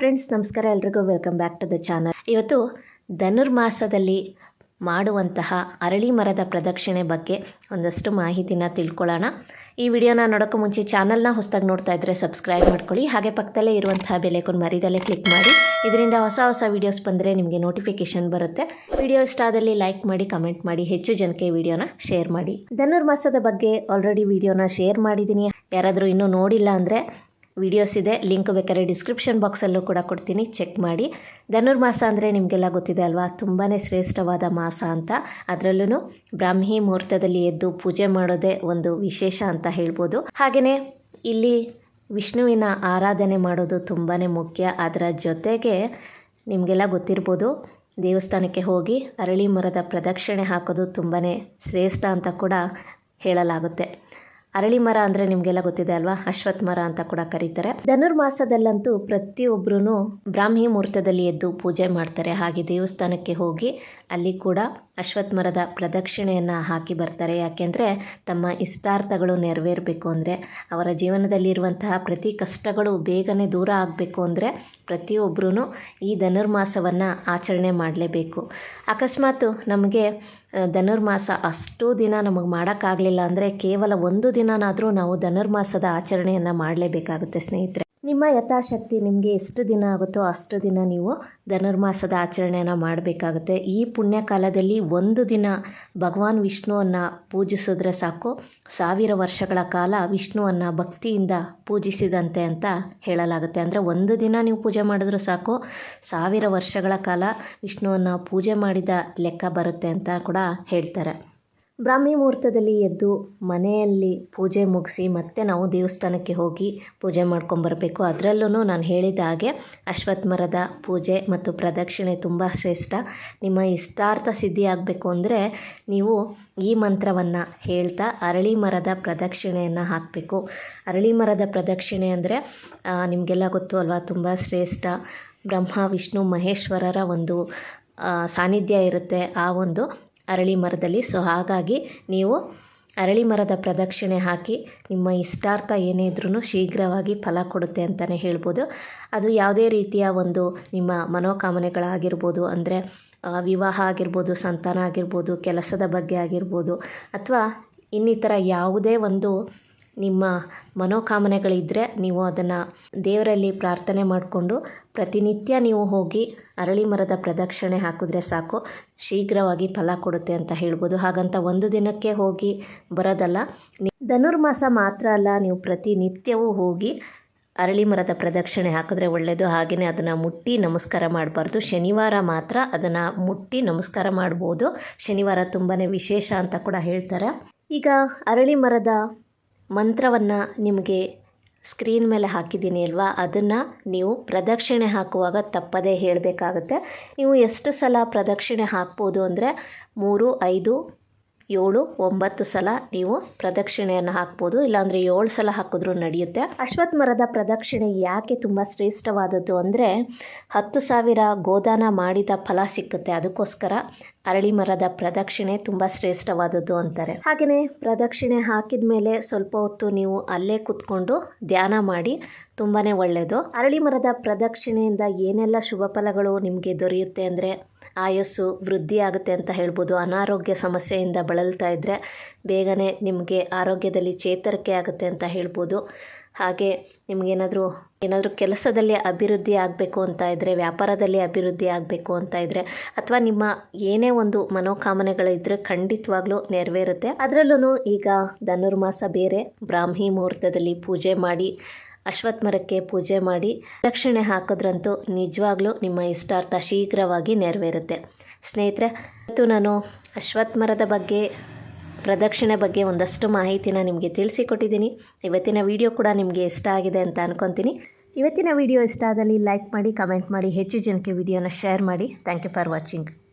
Friends ನಮಸ್ಕಾರ. ಎಲ್ರಿಗೂ welcome back to the channel ಇವತ್ತು ಧನುರ್ಮಾಸದಲ್ಲಿ ಮಾಡುವಂತಹ ಅರಳಿ ಮರದ ಪ್ರದಕ್ಷಿಣೆ ಬಗ್ಗೆ ಒಂದಷ್ಟು ಮಾಹಿತಿನ ತಿಳ್ಕೊಳ್ಳೋಣ. ಈ ವಿಡಿಯೋನ ನೋಡೋಕ್ಕೂ ಮುಂಚೆ ಚಾನಲ್ನ ಹೊಸದಾಗಿ ನೋಡ್ತಾ ಇದ್ದರೆ ಸಬ್ಸ್ಕ್ರೈಬ್ ಮಾಡ್ಕೊಳ್ಳಿ. ಹಾಗೆ ಪಕ್ಕದಲ್ಲೇ ಇರುವಂತಹ ಬೆಲೆಕೊಂಡು ಮರಿದಲ್ಲೇ ಕ್ಲಿಕ್ ಮಾಡಿ. ಇದರಿಂದ ಹೊಸ ಹೊಸ ವೀಡಿಯೋಸ್ ಬಂದರೆ ನಿಮಗೆ ನೋಟಿಫಿಕೇಶನ್ ಬರುತ್ತೆ. ವಿಡಿಯೋ ಇಷ್ಟ ಆದಲ್ಲಿ ಲೈಕ್ ಮಾಡಿ ಕಮೆಂಟ್ ಮಾಡಿ, ಹೆಚ್ಚು ಜನಕ್ಕೆ ವಿಡಿಯೋನ ಶೇರ್ ಮಾಡಿ. ಧನುರ್ಮಾಸದ ಬಗ್ಗೆ ಆಲ್ರೆಡಿ ವಿಡಿಯೋನ ಶೇರ್ ಮಾಡಿದ್ದೀನಿ ಯಾರಾದರೂ ಇನ್ನೂ ನೋಡಿಲ್ಲ ಅಂದರೆ ವಿಡಿಯೋಸ್ ಇದೆ, ಲಿಂಕ್ ಬೇಕಾದ್ರೆ ಡಿಸ್ಕ್ರಿಪ್ಷನ್ ಬಾಕ್ಸಲ್ಲೂ ಕೂಡ ಕೊಡ್ತೀನಿ ಚೆಕ್ ಮಾಡಿ. ಧನುರ್ಮಾಸ ಅಂದರೆ ನಿಮಗೆಲ್ಲ ಗೊತ್ತಿದೆ ಅಲ್ವಾ? ತುಂಬಾ ಶ್ರೇಷ್ಠವಾದ ಮಾಸ ಅಂತ. ಅದರಲ್ಲೂ ಬ್ರಾಹ್ಮಿ ಮುಹೂರ್ತದಲ್ಲಿ ಎದ್ದು ಪೂಜೆ ಮಾಡೋದೇ ಒಂದು ವಿಶೇಷ ಅಂತ ಹೇಳ್ಬೋದು. ಹಾಗೆಯೇ ಇಲ್ಲಿ ವಿಷ್ಣುವಿನ ಆರಾಧನೆ ಮಾಡೋದು ತುಂಬಾ ಮುಖ್ಯ. ಅದರ ಜೊತೆಗೆ ನಿಮಗೆಲ್ಲ ಗೊತ್ತಿರ್ಬೋದು, ದೇವಸ್ಥಾನಕ್ಕೆ ಹೋಗಿ ಅರಳಿ ಮರದ ಪ್ರದಕ್ಷಿಣೆ ಹಾಕೋದು ತುಂಬಾ ಶ್ರೇಷ್ಠ ಅಂತ ಕೂಡ ಹೇಳಲಾಗುತ್ತೆ. ಅರಳಿ ಮರ ಅಂದ್ರೆ ನಿಮಗೆಲ್ಲ ಗೊತ್ತಿದೆ ಅಲ್ವಾ? ಅಶ್ವತ್ ಮರ ಅಂತ ಕೂಡ ಕರೀತಾರೆ. ಧನುರ್ಮಾಸದಲ್ಲಂತೂ ಪ್ರತಿಯೊಬ್ಬರೂ ಬ್ರಾಹ್ಮಿ ಮುಹೂರ್ತದಲ್ಲಿ ಎದ್ದು ಪೂಜೆ ಮಾಡ್ತಾರೆ. ಹಾಗೆ ದೇವಸ್ಥಾನಕ್ಕೆ ಹೋಗಿ ಅಲ್ಲಿ ಕೂಡ ಅಶ್ವತ್ಥ ಮರದ ಪ್ರದಕ್ಷಿಣೆಯನ್ನು ಹಾಕಿ ಬರ್ತಾರೆ. ಯಾಕೆಂದರೆ ತಮ್ಮ ಇಷ್ಟಾರ್ಥಗಳು ನೆರವೇರಬೇಕು ಅಂದರೆ, ಅವರ ಜೀವನದಲ್ಲಿರುವಂತಹ ಪ್ರತಿ ಕಷ್ಟಗಳು ಬೇಗನೆ ದೂರ ಆಗಬೇಕು ಅಂದರೆ ಪ್ರತಿಯೊಬ್ಬರೂ ಈ ಧನುರ್ಮಾಸವನ್ನು ಆಚರಣೆ ಮಾಡಲೇಬೇಕು. ಅಕಸ್ಮಾತ್ ನಮಗೆ ಧನುರ್ಮಾಸ ಅಷ್ಟು ದಿನ ನಮಗೆ ಮಾಡೋಕ್ಕಾಗಲಿಲ್ಲ ಅಂದರೆ ಕೇವಲ ಒಂದು ದಿನನಾದರೂ ನಾವು ಧನುರ್ಮಾಸದ ಆಚರಣೆಯನ್ನು ಮಾಡಲೇಬೇಕಾಗುತ್ತೆ ಸ್ನೇಹಿತರೆ. ನಿಮ್ಮ ಯಥಾಶಕ್ತಿ ನಿಮಗೆ ಎಷ್ಟು ದಿನ ಆಗುತ್ತೋ ಅಷ್ಟು ದಿನ ನೀವು ಧನುರ್ಮಾಸದ ಆಚರಣೆಯನ್ನು ಮಾಡಬೇಕಾಗುತ್ತೆ. ಈ ಪುಣ್ಯ ಕಾಲದಲ್ಲಿ ಒಂದು ದಿನ ಭಗವಾನ್ ವಿಷ್ಣುವನ್ನು ಪೂಜಿಸಿದ್ರೆ ಸಾಕು. ಸಾವಿರ ವರ್ಷಗಳ ಕಾಲ ವಿಷ್ಣುವನ್ನು ಭಕ್ತಿಯಿಂದ ಪೂಜಿಸಿದಂತೆ ಅಂತ ಹೇಳಲಾಗುತ್ತೆ. ಅಂದರೆ ಒಂದು ದಿನ ನೀವು ಪೂಜೆ ಮಾಡಿದ್ರೂ ಸಾಕು. ಸಾವಿರ ವರ್ಷಗಳ ಕಾಲ ವಿಷ್ಣುವನ್ನು ಪೂಜೆ ಮಾಡಿದ ಲೆಕ್ಕ ಬರುತ್ತೆ ಅಂತ ಕೂಡ ಹೇಳ್ತಾರೆ. ಬ್ರಾಹ್ಮಿ ಮುಹೂರ್ತದಲ್ಲಿ ಎದ್ದು ಮನೆಯಲ್ಲಿ ಪೂಜೆ ಮುಗಿಸಿ ಮತ್ತೆ ನಾವು ದೇವಸ್ಥಾನಕ್ಕೆ ಹೋಗಿ ಪೂಜೆ ಮಾಡ್ಕೊಂಬರ್ಬೇಕು ಅದರಲ್ಲೂ ನಾನು ಹೇಳಿದ ಹಾಗೆ ಅಶ್ವತ್ಥ ಮರದ ಪೂಜೆ ಮತ್ತು ಪ್ರದಕ್ಷಿಣೆ ತುಂಬ ಶ್ರೇಷ್ಠ. ನಿಮ್ಮ ಇಷ್ಟಾರ್ಥ ಸಿದ್ಧಿ ಆಗಬೇಕು ಅಂದರೆ ನೀವು ಈ ಮಂತ್ರವನ್ನು ಹೇಳ್ತಾ ಅರಳಿ ಮರದ ಪ್ರದಕ್ಷಿಣೆಯನ್ನು ಹಾಕಬೇಕು. ಅರಳಿ ಮರದ ಪ್ರದಕ್ಷಿಣೆ ಅಂದರೆ ನಿಮಗೆಲ್ಲ ಗೊತ್ತು ಅಲ್ವಾ, ತುಂಬ ಶ್ರೇಷ್ಠ. ಬ್ರಹ್ಮ, ವಿಷ್ಣು, ಮಹೇಶ್ವರರ ಒಂದು ಸಾನ್ನಿಧ್ಯ ಇರುತ್ತೆ ಆ ಒಂದು ಅರಳಿ ಮರದಲ್ಲಿ ಸೊ ಹಾಗಾಗಿ ನೀವು ಅರಳಿ ಮರದ ಪ್ರದಕ್ಷಿಣೆ ಹಾಕಿ ನಿಮ್ಮ ಇಷ್ಟಾರ್ಥ ಏನೇ ಇದ್ರೂ ಶೀಘ್ರವಾಗಿ ಫಲ ಕೊಡುತ್ತೆ ಅಂತಲೇ ಹೇಳ್ಬೋದು. ಅದು ಯಾವುದೇ ರೀತಿಯ ಒಂದು ನಿಮ್ಮ ಮನೋಕಾಮನೆಗಳಾಗಿರ್ಬೋದು ಅಂದರೆ ವಿವಾಹ ಆಗಿರ್ಬೋದು, ಸಂತಾನ ಆಗಿರ್ಬೋದು, ಕೆಲಸದ ಬಗ್ಗೆ ಆಗಿರ್ಬೋದು, ಅಥವಾ ಇನ್ನಿತರ ಯಾವುದೇ ಒಂದು ನಿಮ್ಮ ಮನೋಕಾಮನೆಗಳಿದ್ದರೆ ನೀವು ಅದನ್ನು ದೇವರಲ್ಲಿ ಪ್ರಾರ್ಥನೆ ಮಾಡಿಕೊಂಡು ಪ್ರತಿನಿತ್ಯ ನೀವು ಹೋಗಿ ಅರಳಿ ಮರದ ಪ್ರದಕ್ಷಿಣೆ ಹಾಕಿದ್ರೆ ಸಾಕು. ಶೀಘ್ರವಾಗಿ ಫಲ ಕೊಡುತ್ತೆ ಅಂತ ಹೇಳ್ಬೋದು. ಹಾಗಂತ ಒಂದು ದಿನಕ್ಕೆ ಹೋಗಿ ಬರೋದಲ್ಲ. ಧನುರ್ಮಾಸ ಮಾತ್ರ ಅಲ್ಲ, ನೀವು ಪ್ರತಿನಿತ್ಯವೂ ಹೋಗಿ ಅರಳಿ ಮರದ ಪ್ರದಕ್ಷಿಣೆ ಹಾಕಿದ್ರೆ ಒಳ್ಳೆಯದು ಹಾಗೆಯೇ ಅದನ್ನು ಮುಟ್ಟಿ ನಮಸ್ಕಾರ ಮಾಡಬಾರ್ದು. ಶನಿವಾರ ಮಾತ್ರ ಅದನ್ನು ಮುಟ್ಟಿ ನಮಸ್ಕಾರ ಮಾಡ್ಬೋದು. ಶನಿವಾರ ತುಂಬಾ ವಿಶೇಷ ಅಂತ ಕೂಡ ಹೇಳ್ತಾರೆ. ಈಗ ಅರಳಿ ಮರದ ಮಂತ್ರವನ್ನು ನಿಮಗೆ ಸ್ಕ್ರೀನ್ ಮೇಲೆ ಹಾಕಿದ್ದೀನಿ ಅಲ್ವಾ? ಅದನ್ನು ನೀವು ಪ್ರದಕ್ಷಿಣೆ ಹಾಕುವಾಗ ತಪ್ಪದೇ ಹೇಳಬೇಕಾಗತ್ತೆ. ನೀವು ಎಷ್ಟು ಸಲ ಪ್ರದಕ್ಷಿಣೆ ಹಾಕ್ಬೋದು ಅಂದರೆ ಮೂರು, ಐದು ಏಳು, ಒಂಬತ್ತು ಸಲ ನೀವು ಪ್ರದಕ್ಷಿಣೆಯನ್ನು ಹಾಕ್ಬೋದು. ಇಲ್ಲಾಂದರೆ ಏಳು ಸಲ ಹಾಕಿದ್ರೂ ನಡೆಯುತ್ತೆ. ಅಶ್ವತ್ಥ ಮರದ ಪ್ರದಕ್ಷಿಣೆ ಯಾಕೆ ತುಂಬ ಶ್ರೇಷ್ಠವಾದದ್ದು ಅಂದರೆ ಹತ್ತು ಸಾವಿರ ಗೋದಾನ ಮಾಡಿದ ಫಲ ಸಿಕ್ಕುತ್ತೆ. ಅದಕ್ಕೋಸ್ಕರ ಅರಳಿ ಮರದ ಪ್ರದಕ್ಷಿಣೆ ತುಂಬ ಶ್ರೇಷ್ಠವಾದದ್ದು ಅಂತಾರೆ. ಹಾಗೆಯೇ ಪ್ರದಕ್ಷಿಣೆ ಹಾಕಿದ ಮೇಲೆ ಸ್ವಲ್ಪ ಹೊತ್ತು ನೀವು ಅಲ್ಲೇ ಕೂತ್ಕೊಂಡು ಧ್ಯಾನ ಮಾಡಿ ತುಂಬಾ ಒಳ್ಳೆಯದು ಅರಳಿ ಮರದ ಪ್ರದಕ್ಷಿಣೆಯಿಂದ ಏನೆಲ್ಲ ಶುಭ ಫಲಗಳು ನಿಮಗೆ ದೊರೆಯುತ್ತೆ ಅಂದರೆ ಆಯಸ್ಸು ವೃದ್ಧಿ ಆಗುತ್ತೆ ಅಂತ ಹೇಳ್ಬೋದು. ಅನಾರೋಗ್ಯ ಸಮಸ್ಯೆಯಿಂದ ಬಳಲ್ತಾ ಇದ್ದರೆ ಬೇಗನೆ ನಿಮಗೆ ಆರೋಗ್ಯದಲ್ಲಿ ಚೇತರಿಕೆ ಆಗುತ್ತೆ ಅಂತ ಹೇಳ್ಬೋದು. ಹಾಗೆ ನಿಮಗೇನಾದರೂ ಏನಾದರೂ ಕೆಲಸದಲ್ಲಿ ಅಭಿವೃದ್ಧಿ ಆಗಬೇಕು ಅಂತ ಇದ್ದರೆ ವ್ಯಾಪಾರದಲ್ಲಿ ಅಭಿವೃದ್ಧಿ ಆಗಬೇಕು ಅಂತ ಇದ್ದರೆ ಅಥವಾ ನಿಮ್ಮ ಏನೇ ಒಂದು ಮನೋಕಾಮನೆಗಳಿದ್ದರೆ ಖಂಡಿತವಾಗ್ಲೂ ನೆರವೇರುತ್ತೆ. ಅದರಲ್ಲೂ ಈಗ ಧನುರ್ಮಾಸ ಬೇರೆ. ಬ್ರಾಹ್ಮಿ ಮುಹೂರ್ತದಲ್ಲಿ ಪೂಜೆ ಮಾಡಿ ಅಶ್ವತ್ಥ ಮರಕ್ಕೆ ಪೂಜೆ ಮಾಡಿ ದಕ್ಷಿಣೆ ಹಾಕಿದ್ರಂತೂ ನಿಜವಾಗ್ಲೂ ನಿಮ್ಮ ಇಷ್ಟಾರ್ಥ ಶೀಘ್ರವಾಗಿ ನೆರವೇರುತ್ತೆ. ಸ್ನೇಹಿತರೆ, ಇವತ್ತು ನಾನು ಅಶ್ವತ್ಥ ಮರದ ಬಗ್ಗೆ, ಪ್ರದಕ್ಷಿಣೆ ಬಗ್ಗೆ ಒಂದಷ್ಟು ಮಾಹಿತಿನ ನಿಮಗೆ ತಿಳಿಸಿಕೊಟ್ಟಿದ್ದೀನಿ. ಇವತ್ತಿನ ವಿಡಿಯೋ ಕೂಡ ನಿಮಗೆ ಇಷ್ಟ ಆಗಿದೆ ಅಂತ ಅನ್ಕೊತೀನಿ. ಇವತ್ತಿನ ವಿಡಿಯೋ ಇಷ್ಟ ಆದಲ್ಲಿ ಲೈಕ್ ಮಾಡಿ, ಕಮೆಂಟ್ ಮಾಡಿ, ಹೆಚ್ಚು ಜನಕ್ಕೆ ವಿಡಿಯೋನ ಶೇರ್ ಮಾಡಿ. Thank you for watching.